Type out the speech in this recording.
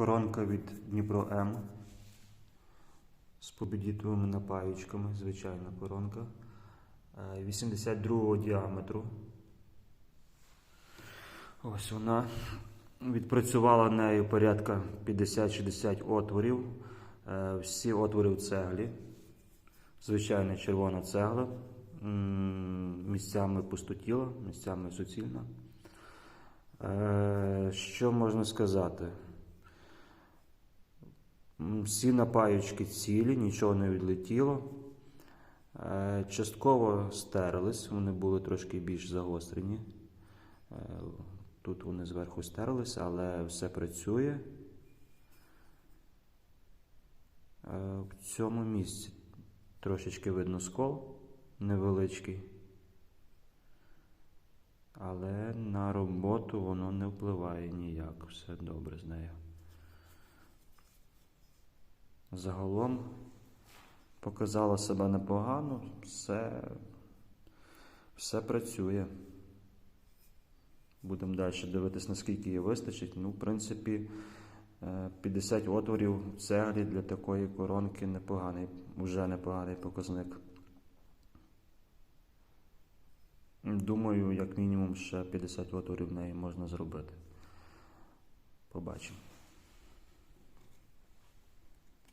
Коронка від Дніпро М з побідітовими напаючками, звичайна коронка. Е, 82 діаметру. Ось вона. Відпрацювала нею порядка 50-60 отворів. Е, Всі отвори в цеглі. Звичайна червона цегла. Місцями пустотіла, місцями суцільна. Е, Що можна сказати? Всі напаючки цілі, нічого не відлетіло. Е, Частково стерлись, вони були трошки більш загострені. Е, Тут вони зверху стерлись, але все працює. Е, В цьому місці трошечки видно скол невеличкий. Але на роботу воно не впливає ніяк. Все добре з нею. Загалом показала себе непогано, все, все працює. Будемо далі дивитись, наскільки її вистачить. Ну, в принципі, е, 50 отворів в цеглі для такої коронки непоганий, вже непоганий показник. Думаю, як мінімум ще 50 отворів в неї можна зробити. Побачимо.